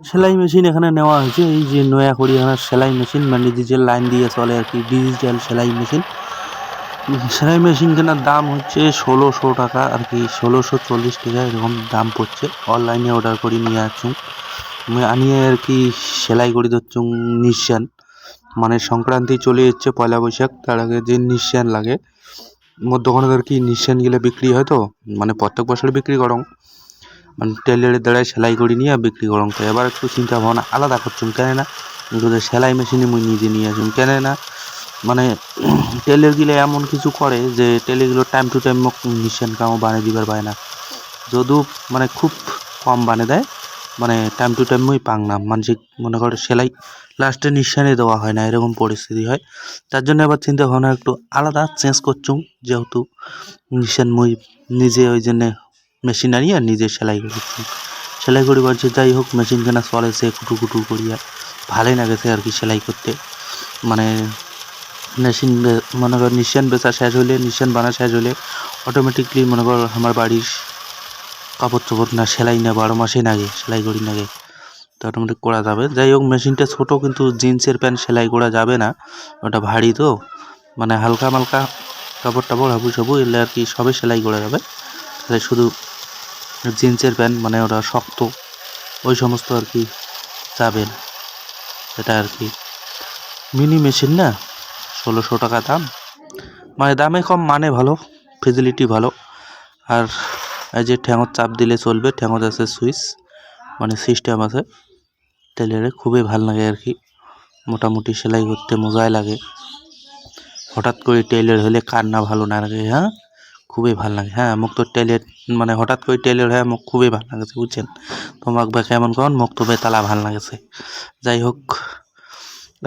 সেলাই মেশিন এখানে নেওয়া হয়েছে। এই যে নয়া হরিয়ানার সেলাই মেশিন মানে ডিজেল লাইন দিয়ে চলে আর কি, ডিজিটাল সেলাই মেশিন। সেলাই মেশিন কেনার দাম হচ্ছে ষোলোশো টাকা আর কি, ষোলোশো চল্লিশ টাকা, এরকম দাম পড়ছে। অনলাইনে অর্ডার করে নিয়ে আসছুম আমি আনিয়ে আর কি, সেলাই করে দিচ্ছুম নিশান। মানে সংক্রান্তি চলে যাচ্ছে পয়লা বৈশাখ, তার আগে যে নিশান লাগে। মোর দোকানে আর কি নিশান গেলে বিক্রি হয় তো? মানে প্রত্যেক বছর বিক্রি করং। মানে টেলারের দ্বারাই সেলাই করে নিয়ে বিক্রি করং তো। এবার একটু চিন্তা ভাবনা আলাদা করছুম কেন না সেলাই মেশিনে মুই নিজে নিয়ে আসুম কেন না মানে টেলার এমন কিছু করে যে টেলেগুলো টাইম টু টাইম মোক নিশান কামও বানিয়ে দিবার পায় না। যদিও মানে খুব কম বানিয়ে দেয় মানে টাইম টু টাইম মুই পাং না। মানসিক মনে করে সেলাই লাস্টে নিঃসানে দেওয়া হয় না, এরকম পরিস্থিতি হয়। তার জন্য এবার চিন্তা ভাবনা একটু আলাদা চেঞ্জ করছুম, যেহেতু নিশান মুই নিজে ওই জন্যে মেশিন আর নিজে সেলাই করেছি সেলাই করি বলছে, যাই হোক, মেশিন কেনা চলে, সে কুটু কুটু করিয়া ভালোই লাগেছে আর কি সেলাই করতে। মানে মেশিন মনে কর, নিশান বেচা শেষ হলে, নিশান বানা শেষ হলে অটোমেটিকলি মনে কর, আমার বাড়ির কাপড় চোপড় না, সেলাই না, বারো মাসেই লাগে সেলাই করি লাগে তো অটোমেটিক করা যাবে। যাই হোক, মেশিনটা ছোটো, কিন্তু জিন্সের প্যান্ট সেলাই করা যাবে না। ওটা ভারী তো। মানে হালকা মালকা কাপড় টাপড় হাবু সাবু এলে আর কি সবে সেলাই করা যাবে। তাহলে শুধু জিন্সের প্যান্ট মানে ওরা শক্ত, ওই সমস্ত আর কি যাবে না সেটা আর কি। মিনি মেশিন না? ষোলোশো টাকা দাম। মানে দামে কম মানে ভালো ফেসিলিটি ভালো। আর এই যে ঠ্যাঙর চাপ দিলে চলবে, ঠ্যাঙর আছে সুইচ মানে সিস্টেম আছে। টেলারে খুবই ভালো লাগে আর কি। মোটামুটি সেলাই করতে মজাই লাগে। হঠাৎ করে টেলার হলে কার না ভালো না লাগে হ্যাঁ? খুবই ভালো লাগে। হ্যাঁ মোক তো টেলার মানে হঠাৎ করে টেলার হ্যাঁ মুখ খুবই ভালো লাগেছে, বুঝছেন? তোমাক বা কেমন কন মুখ তো বেতালা ভালো লাগেছে। যাই হোক,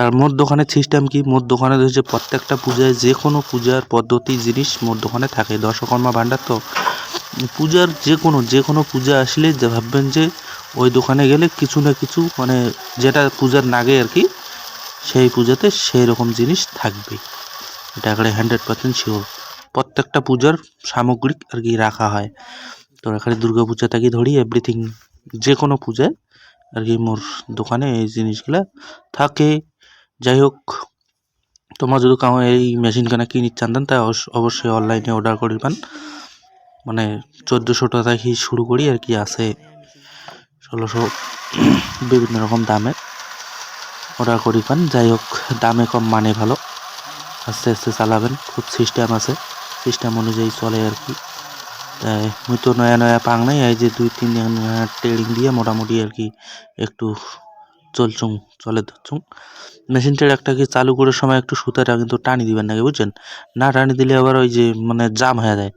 আর মোর দোকানের সিস্টেম কি? মোর দোকানে হচ্ছে প্রত্যেকটা পূজায় যে কোনো পূজার পদ্ধতি, জিনিস মোর দোকানে থাকে। দশকর্মা ভাণ্ডার তো, পূজার যে কোনো যে কোনো পূজা আসলে যে ভাববেন যে ওই দোকানে গেলে কিছু না কিছু মানে যেটা পূজার নাগে আর কি, সেই পূজাতে সেই রকম জিনিস থাকবে। এটা একেবারে হান্ড্রেড পার্সেন্ট শিওর প্রত্যেকটা পূজার সামগ্রিক আর কি রাখা হয়। তো এখানে দুর্গা পূজা থেকে ধরি এভরিথিং যে কোনো পূজায় আর কি মোর দোকানে এই জিনিসগুলা থাকে। যাই হোক, তোমরা যদি কাউ এই মেশিন কেনা কিনি তাই অবশ্য- অবশ্যই অনলাইনে অর্ডার করিবেন। মানে চোদ্দোশো টাকা থেকে শুরু করি আর কি আছে ষোলোশো বিভিন্ন রকম দামে অর্ডার করিবেন। যাই হোক, দামে কম মানে ভালো। আস্তে আস্তে চালাবেন, খুব সিস্টেম আছে। সিস্টেম অনুযায়ী চলে আর কি। তাই মুই তো নয়া নয়া পাং নাই, এই যে দুই তিন দিন ট্রেডিং দিয়ে মোটামুটি আর কি একটু চলছুম চলে ধরছুম মেশিনটার একটা কি চালু করার সময় একটু সুতাটা কিন্তু টানি দিবেন নাকি বুঝছেন? না টানি দিলে আবার ওই যে মানে জাম হয়ে যায়।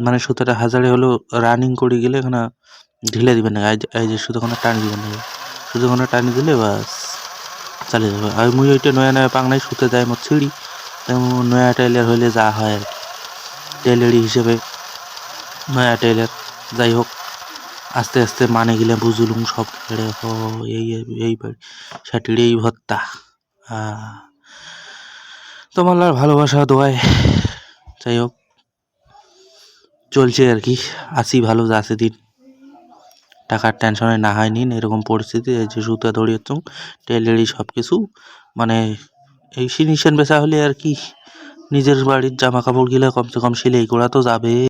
মানে সুতাটা হাজারে হলো রানিং করে গেলে এখানে ঢিলে দিবেন না এই যে- যে সুতোখানে টানি দিবেন নাকি? সুতোখানে টানি দিলে বাস চালিয়ে যাবে। আর মুই ওইটা নয়া নয়া পাং নাই, সুতে যায় মোট ছিঁড়ি। তেমন নয়া টেলার হইলে যা হয় আর কি। টেলারি হিসেবে নয়া টেলার যাই হোক, আস্তে আস্তে মানে গেলে বুঝলুম সব ছেড়ে হ, এই, এই- সাটির এই ভত্তা। তোমার ভালোবাসা দোয়ায় যাই হোক, চলছে আর কি, আসি ভালো যাচ্ছে দিন। টাকার টেনশনে না হয় নিন, এরকম পরিস্থিতি যে সুতা ধরিয়েছ টেলারি সব কিছু মানে এই সিনিশন বেচা হলে আর কি নিজের বাড়ির জামা কাপড় গিলা কমসে কম সেলাই করা তো যাবে